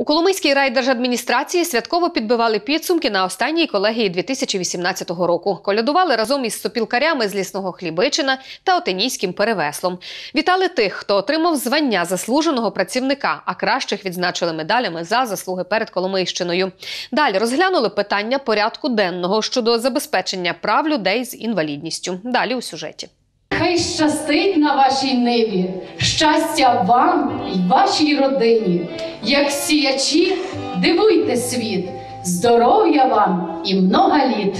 У Коломийській райдержадміністрації святково підбивали підсумки на останній колегії 2018 року. Колядували разом із сопілкарями з лісного Хлібичина та Отинійським перевеслом. Вітали тих, хто отримав звання заслуженого працівника, а кращих відзначили медалями за заслуги перед Коломийщиною. Далі розглянули питання порядку денного щодо забезпечення прав людей з інвалідністю. Далі у сюжеті. Хай щастить на вашій ниві, щастя вам і вашій родині. Як сіячі, дивуйте світ, здоров'я вам і много літ.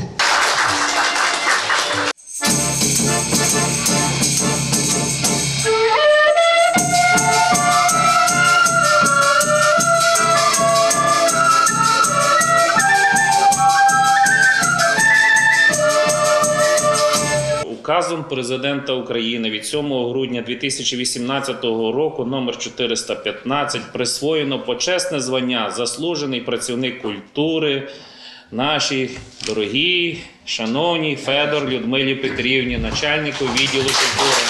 Указом президента України від 7 грудня 2018 року номер 415 присвоєно почесне звання заслужений працівник культури нашій дорогій, шановній Федор Людмилі Петрівні, начальнику відділу культури.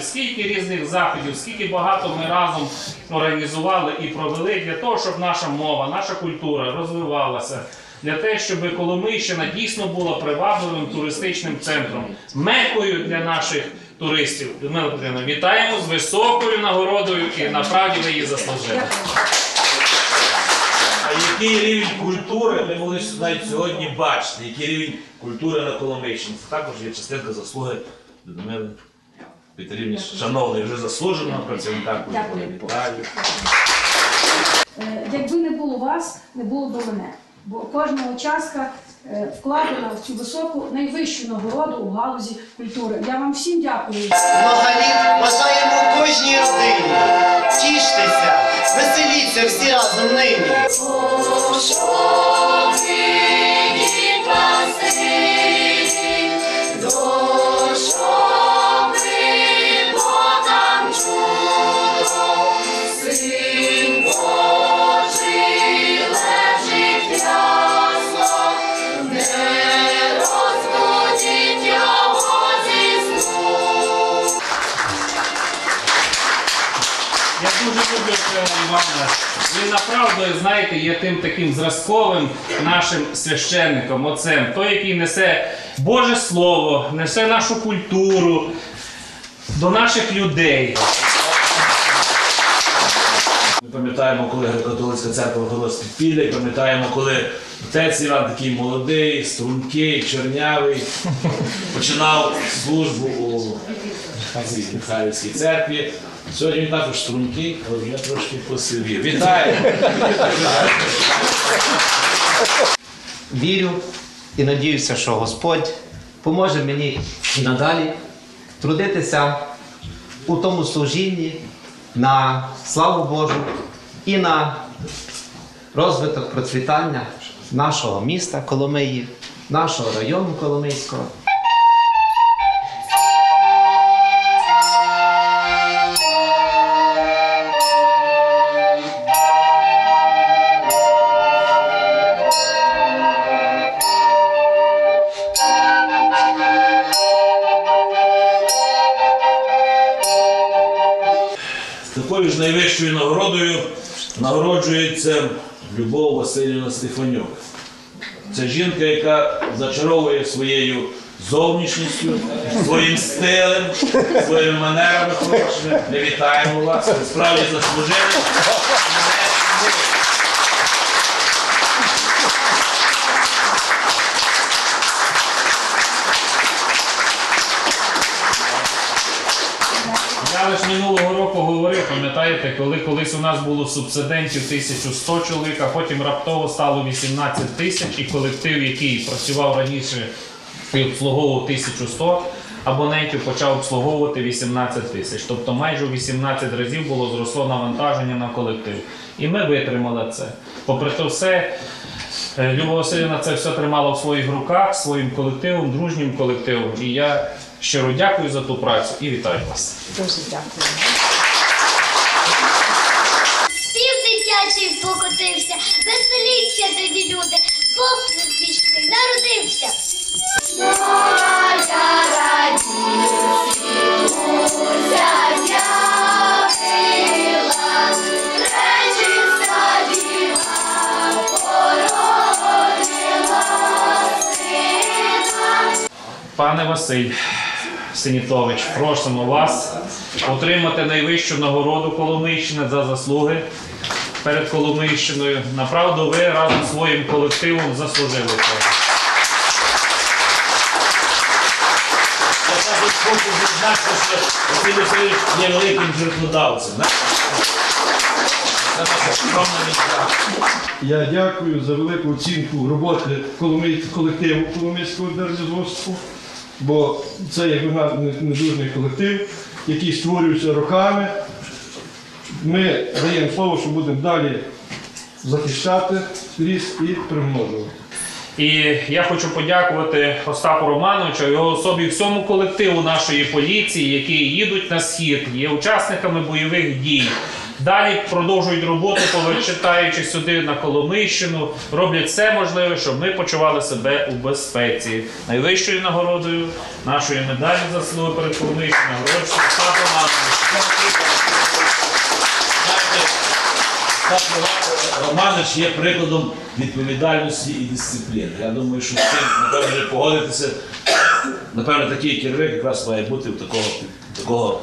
Скільки різних заходів, скільки багато ми разом організували і провели для того, щоб наша мова, наша культура розвивалася, для того, щоб Коломийщина дійсно була привабливим туристичним центром, мекою для наших туристів. Людмила Петрівна, вітаємо з високою нагородою і направді ви її заслужили. А який рівень культури ми могли навіть сьогодні бачити, який рівень культури на Коломийщині. Це також є частинка заслуги Людмили Петрівні, шановної, вже заслуженого працівника культури. Вітаю. Е, Якби не було вас, не було б мене. Бо кожна участка е, вкладена в цю високу найвищу нагороду у галузі культури. Я вам всім дякую. Много літ бажаємо кожній родині. Тіштеся, веселіться всі разом нині. Ірина Івановна. Він направду, знаєте, є тим таким зразковим нашим священником, отцем, той, який несе Боже Слово, несе нашу культуру до наших людей. Ми пам'ятаємо, коли греко-католицька церква виходила з підпілля, і пам'ятаємо, коли отець Іван такий молодий, стрункий, чорнявий, починав службу у Михайлівській церкві. Сьогодні він також стрункий, але вже трошки посивів. Вітаю! вірю і надіюся, що Господь поможе мені і надалі трудитися у тому служінні на славу Божу і на розвиток процвітання нашого міста Коломиї, нашого району Коломийського. Такою ж найвищою нагородою нагороджується Любов Васильівна Стефанюк. Це жінка, яка зачаровує своєю зовнішністю, своїм стилем, своїми манерами хорошими. Ми вітаємо вас. Справді заслужили. Лише минулого року говорив, пам'ятаєте, коли колись у нас було субсидентів 1100 чоловік, а потім раптово стало 18 тисяч, і колектив, який працював раніше і обслуговував 1100 абонентів, почав обслуговувати 18 тисяч. Тобто майже 18 разів було зросло навантаження на колектив. І ми витримали це. Попри те все, е, Люба Васильівна це все тримала в своїх руках, своїм колективом, дружнім колективом. І я Щиро дякую за ту працю і вітаю вас. Дуже дякую. Спів дитячий покотився, веселіться, тоді люди, Бог пішний народився. Пане Василь. Синітович, просимо вас отримати найвищу нагороду Коломийщини за заслуги перед Коломийщиною. Направду, ви разом зі своїм колективом заслужили цього. Я також хочу відзначити, що Василь Васильович є великим жертводавцем. Це. Я дякую за велику оцінку роботи колективу Коломийського держзв'язку, бо це є недужний колектив, який створюється роками. Ми даємо слово, що будемо далі захищати ліс і примножувати. І я хочу подякувати Остапу Романовичу, його особі всьому колективу нашої поліції, які їдуть на схід, є учасниками бойових дій. Далі продовжують роботу, повертаючи сюди на Коломийщину, роблять все можливе, щоб ми почували себе у безпеці. Найвищою нагородою нашої медалі заслуги перед Коломийщиною нагороджується Остап Романович. Романович є прикладом відповідальності і дисципліни. Я думаю, що з цим, напевно, погодитися. Напевно, такий керівник якраз має бути в такого, такого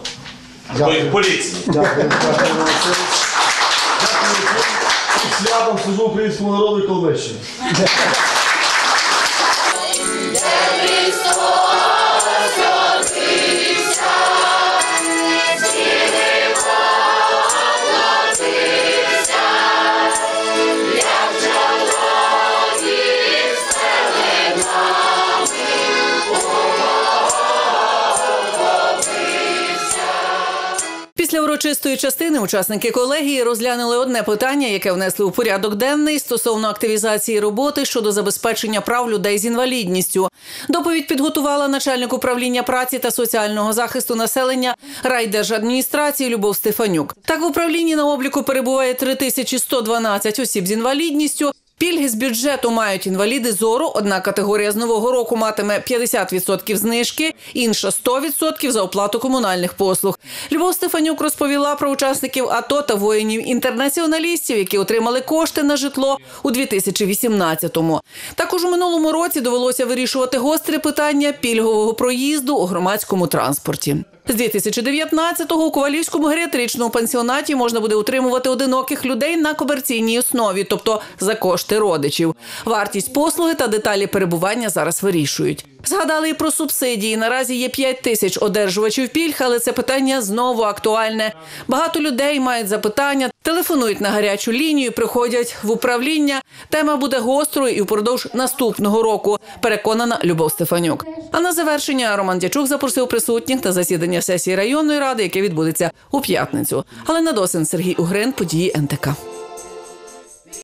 такої поліції. Дякую, дякую. Дякую. Святом служу українському народу і Коломийщині. Урочистої частини учасники колегії розглянули одне питання, яке внесли у порядок денний стосовно активізації роботи щодо забезпечення прав людей з інвалідністю. Доповідь підготувала начальник управління праці та соціального захисту населення райдержадміністрації Любов Стефанюк. Так в управлінні на обліку перебуває 3112 осіб з інвалідністю. Пільги з бюджету мають інваліди зору. Одна категорія з нового року матиме 50% знижки, інша 100% за оплату комунальних послуг. Любов Стефанюк розповіла про учасників АТО та воїнів-інтернаціоналістів, які отримали кошти на житло у 2018-му. Також у минулому році довелося вирішувати гостре питання пільгового проїзду у громадському транспорті. З 2019-го у Ковалівському геріатричному пансіонаті можна буде утримувати одиноких людей на комерційній основі, тобто за кошти родичів. Вартість послуги та деталі перебування зараз вирішують. Згадали і про субсидії. Наразі є 5 тисяч одержувачів пільг, але це питання знову актуальне. Багато людей мають запитання, телефонують на гарячу лінію, приходять в управління. Тема буде гострою і впродовж наступного року. Переконана Любов Стефанюк. А на завершення Роман Дячук запросив присутніх на засідання сесії районної ради, яке відбудеться у п'ятницю. Але на досин Сергій Угрин, події НТК.